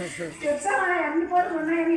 చెప్తామా ఎన్ని ఉన్నాయని